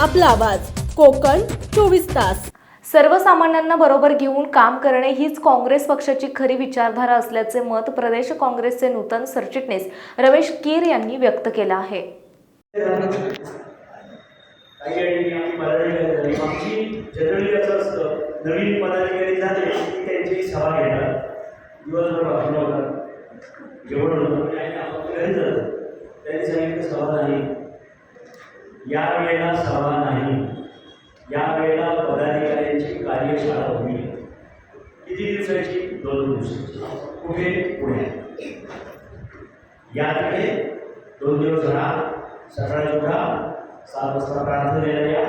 आपला आवाज. कोकण चोवीस तास. सर्वसामान्यांना बरोबर घेऊन काम करणे हीच काँग्रेस पक्षाची खरी विचारधारा असल्याचे मत प्रदेश काँग्रेसचे नूतन सरचिटणीस रमेश कीर यांनी व्यक्त केलं आहे. नवीन पदाधिकारी झाले की त्यांची सभा दिवसभर भाषण होतात जेवण होतं. जातो त्यांनी सांगितलं सभा या वेळेला सभा नाही. या वेळेला पदाधिकाऱ्यांची कार्यशाळा होईल किती दिवसाची? दोन दिवसाची. कुठे? पुण्यात. याकडे दोन दिवस राहा. सकाळी उठा. सात वाजता प्रार्थनेला या.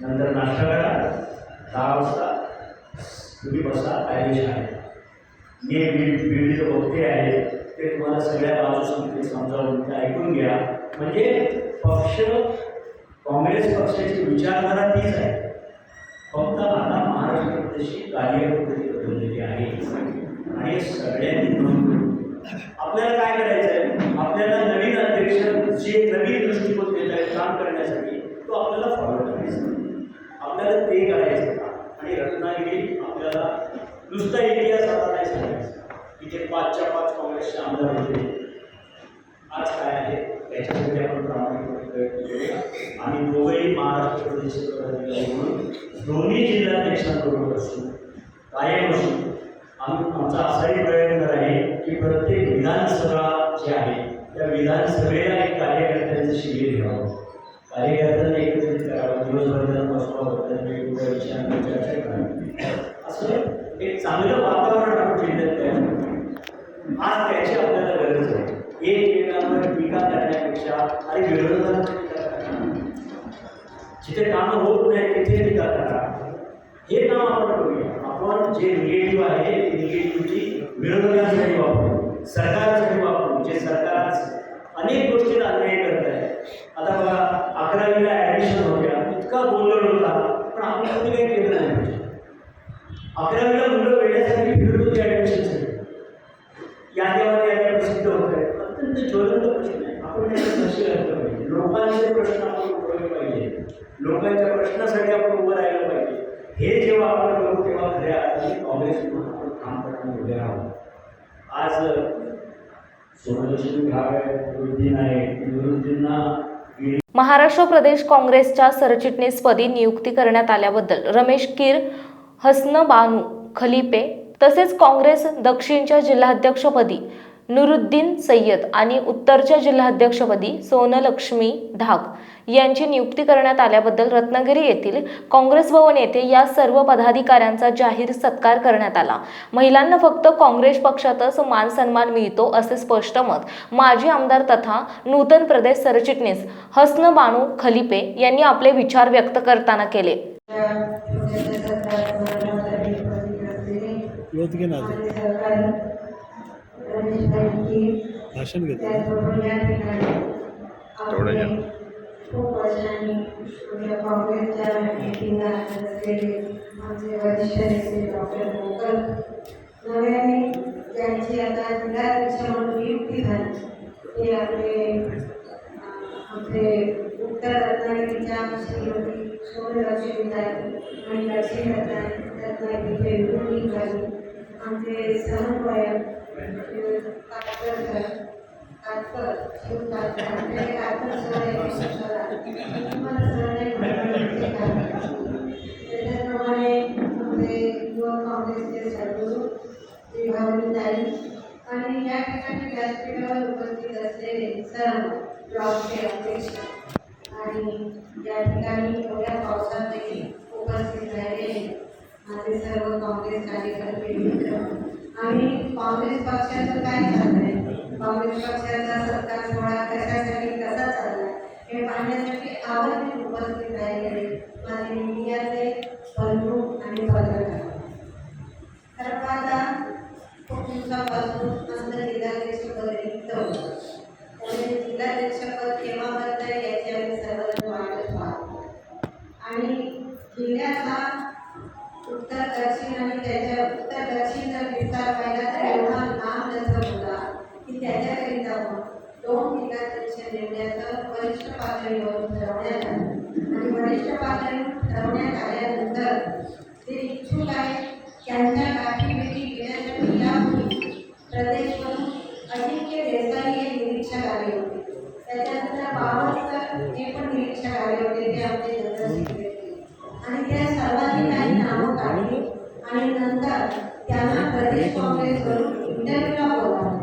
नंतर नाश्ता करा. दहा वाजता तुम्ही बसा. कार्यशाळा मी विविध बघते आहेत ते तुम्हाला सगळ्या समजावून ऐकून घ्या. म्हणजे पक्ष, काँग्रेस पक्षाची विचारधारा तीच आहे. फक्त आता महाराष्ट्र कार्यपद्धती बदललेली आहे. आणि सगळ्यांनी आपल्याला काय करायचं आहे आपल्याला नवीन अध्यक्ष, जे नवीन दृष्टिकोन देत आहेत काम करण्यासाठी तो आपल्याला फॉलो करायचा. आपल्याला ते करायचं आणि रत्नागिरी आपल्याला नुसता इतिहास जे पाचच्या पाच काँग्रेसचे आमदार होते. आज काय आहे? त्याच्यासाठी आपण प्रामाणिकपणे प्रयत्न करूया. आणि दोघेही महाराष्ट्र प्रदेश म्हणून दोन्ही जिल्हाध्यक्षांबरोबर असून कायम असून आम्ही आमचा असाही प्रयत्न आहे की प्रत्येक विधानसभा जी आहे त्या विधानसभेला एक कार्यकर्त्यांचं शिबिर घ्यावं. कार्यकर्त्यांना एकत्रित करावं. दिवसभर त्यांना बसवावं त्यांना वेगवेगळ्या विषयांवर चर्चा करावी. असं एक चांगलं वातावरण आपण जिल्ह्यात तयार करू. आज त्याची आपल्याला गरज आहे. एकमेकांवर टीका करण्यापेक्षा आणि विरोधात जिथे कामं होत नाही तिथे टीका करा. हे काम आपण करूया. आपण जे निगेटिव्ह आहे ते निगेटिव्हची विरोधकांसाठी वापरू. सरकारसाठी वापरू. जे सरकार अनेक गोष्टीला अन्याय करत आहे. आता बघा अकरावीला ॲडमिशन होत्या. इतका गोंधळ होता. पण आपण कोणी काही केलं नाही. अकरावीला मुलं वेळेसाठी फिरत होती ॲडमिशनसाठी याद्यावर याद्या प्रसिद्ध होत आहेत अत्यंत ज्वलंत प्रश्न आहे आपण त्याच्यात लक्ष घातलं पाहिजे. लोकांचे प्रश्न आपण उठवले पाहिजे. लोकांच्या प्रश्नासाठी आपण उभं राहिलं पाहिजे. हे जेव्हा आपण करू तेव्हा खऱ्या अर्थाने काँग्रेस म्हणून आपण काम करताना उभे राहू आज सोनलक्ष्मी घाव आहे निवृत्तींना महाराष्ट्र प्रदेश काँग्रेसच्या सरचिटणीसपदी नियुक्ती करण्यात आल्याबद्दल रमेश कीर हसन बानू खलिपे तसेच काँग्रेस दक्षिणच्या जिल्हाध्यक्षपदी नुरुद्दीन सय्यद आणि उत्तरच्या जिल्हाध्यक्षपदी सोनलक्ष्मी ढाक यांची नियुक्ती करण्यात आल्याबद्दल रत्नागिरी येथील काँग्रेस भवन येथे या सर्व पदाधिकाऱ्यांचा जाहीर सत्कार करण्यात आला. महिलांना फक्त काँग्रेस पक्षातच मान सन्मान मिळतो असे स्पष्ट मत माजी आमदार तथा नूतन प्रदेश सरचिटणीस हसन बानू खलिपे यांनी आपले विचार व्यक्त करताना केले. भाषण घेतो वर्षांनी म्हणजे काँग्रेसच्या मिटिंगला असलेले आमचे वरिष्ठ नेते डॉक्टर मोकल नव्याने त्यांची आता जिल्हाध्यक्ष म्हणून नियुक्ती झाली. ते आपले आमचे उत्तर रत्नागिरीच्या श्रीमती सोनलक्ष्मीताई आणि दक्षिण रत्नागिरीचे आमचे त्याच्याप्रमाणे काँग्रेसचे आणि या ठिकाणी व्यासपीठावर उपस्थित असलेले सर्व ब्लॉकचे अध्यक्ष आणि या ठिकाणी एवढ्या पावसातही उपस्थित राहिलेले माझे सर्व काँग्रेस कार्यकर्ते मित्र आणि काँग्रेस पक्षाचं काय चाललंय? काँग्रेस पक्षाचा सरकार सोहळा कशासाठी कसा चाललाय? हे पाहण्यासाठी आवर्जून उपस्थित राहिले माझे मीडियाचे बंधू आणि पत्रकार. तर पाहता खूप दिवसापासून आमचं जिल्हाध्यक्षपद रिक्त होतं. त्यामुळे जिल्हाध्यक्षपद केव्हा बनतं याची आम्ही सर्व वाटत पाहतो. आणि जिल्ह्याचा उत्तर दक्षिण आणि त्याच्या वरिष्ठ पातळीवर ठरवण्यात आलं. आणि वरिष्ठ पातळीवर ठरवण्यात आल्यानंतर ते इच्छुक आहेत त्यांच्या गाठीभेटी घेण्यासाठी यापूर्वी प्रदेशवरून अजिंक्य देसाई हे निरीक्षक आले होते. त्याच्यानंतर बावस्कर हे पण निरीक्षक आले होते ते आमचे आणि त्या सर्वांनी काही नावं काढली. आणि नंतर त्यांना प्रदेश काँग्रेसवरून इंटरव्ह्यूला बोलावलं.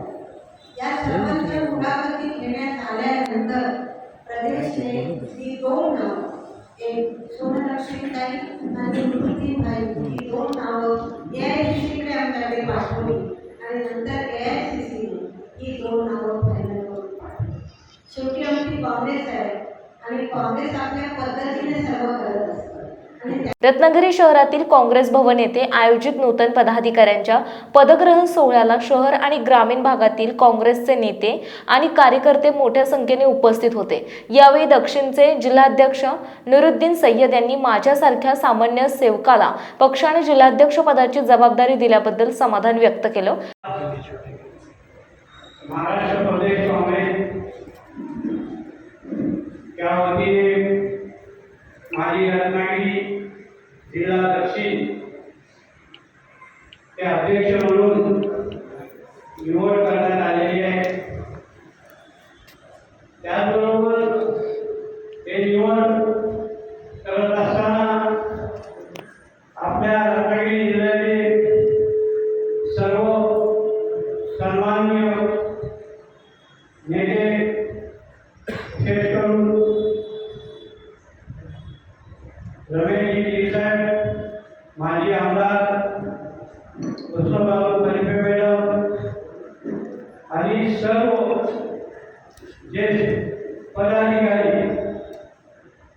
या सर्वांच्या मुलाखत देण्यात आल्यानंतर प्रदेशने ही दोन नाव एक सोनलक्ष्मीताई आणि मूर्तीताई ही दोन नावं ए आय सी सीकडे आमच्याकडे पाठवली आणि नंतर ए आय सी सीने ही दोन नावं फायनल करून पाठवली. शेवटी आमची काँग्रेस आहे आणि काँग्रेस आपल्या पद्धतीने सर्व करत असते. रत्नागिरी शहरातील काँग्रेस भवन येथे आयोजित नूतन पदाधिकाऱ्यांच्या पदग्रहण सोहळ्याला शहर आणि ग्रामीण भागातील काँग्रेसचे नेते आणि कार्यकर्ते मोठ्या संख्येने उपस्थित होते. यावेळी दक्षिणचे जिल्हाध्यक्ष नुरुद्दीन सय्यद यांनी माझ्यासारख्या सामान्य सेवकाला पक्षाने जिल्हाध्यक्ष पदाची जबाबदारी दिल्याबद्दल समाधान व्यक्त केलं. महाराष्ट्र प्रदेश काँग्रेस माजी रत्नागिरी जिल्हा दक्षिण ते अध्यक्ष म्हणून निवड करण्यात आलेली आहे त्याचबरोबर ते निवड करत असताना आपल्या रत्नागिरी जिल्ह्यातील सर्व सन्माननीय नेते विशेष करून रमेशजी गिरीसाहेब माजी आमदार वसंतबाबू खलिफे मॅडम आणि सर्व जे पदाधिकारी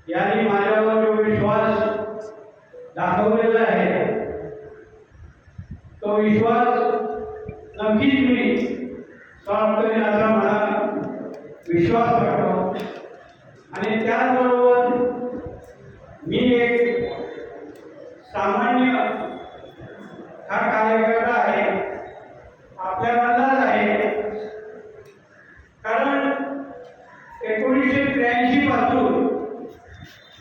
यांनी माझ्यावर जो विश्वास दाखवलेला आहे. तो विश्वास नक्कीच मी सॉल्व करेन असा मला विश्वास वाटतो. आणि त्याचबरोबर मी एक सामान्य हा कार्यकर्ता आहे. आपल्यामधलाच आहे. कारण एकोणीसशे त्र्याऐंशी पासून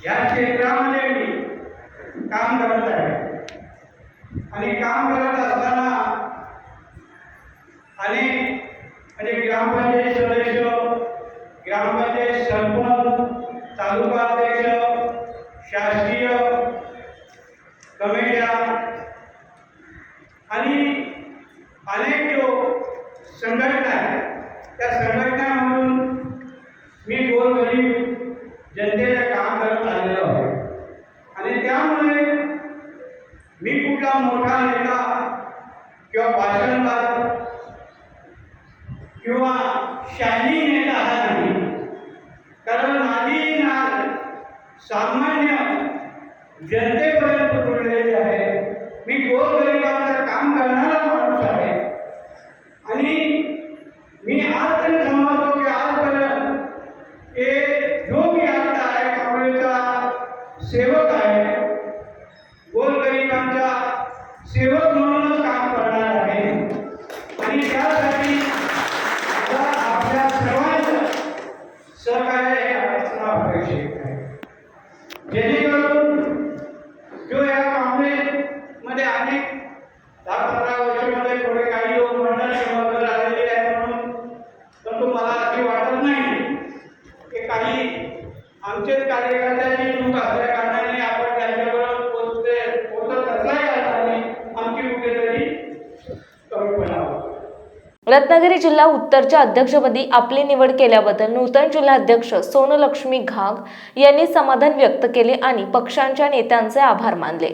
या क्षेत्रामध्ये मी काम करत आहे. आणि काम करत असताना अनेक म्हणजे ग्रामपंचायत सदस्य ग्रामपंचायत सरपंच तालुका अध्यक्ष शासकीय कमिट्या आणि अनेक जो संघटना आहे त्या संघटनामधून मी गोरगरीब जनतेला मी कुठला मोठा नेता किंवा भाषणकार? किंवा शाही नेता हा नाही। कारण माझी नाद सामान्य जनतेपर्यंत जोडलेली आहे मी गोरगरिबांचं काम करणारा सेवक म्हणूनच काम करणार आहे. आणि त्यासाठी आता आपल्या सर्वांचं सहकार्य हे असणं अपेक्षित आहे. जेणेकरून जो या काँग्रेसमध्ये अनेक दहा पंधरा वर्षामध्ये थोडे काही लोक मंडळ वगैरे आलेले आहेत म्हणून परंतु मला असे वाटत नाही की काही आमचेच कार्यकर्त्यांची लोक असल्या कारणाने आपण त्यांच्याबरोबर पोचते पोचत असल्या कारणाने आमची कुठेतरी कमीपणा होतो रत्नागिरी जिल्हा उत्तरच्या अध्यक्षपदी आपली निवड केल्याबद्दल नूतन जिल्हाध्यक्ष सोनलक्ष्मी घाग यांनी समाधान व्यक्त केले आणि पक्षांच्या नेत्यांचे आभार मानले.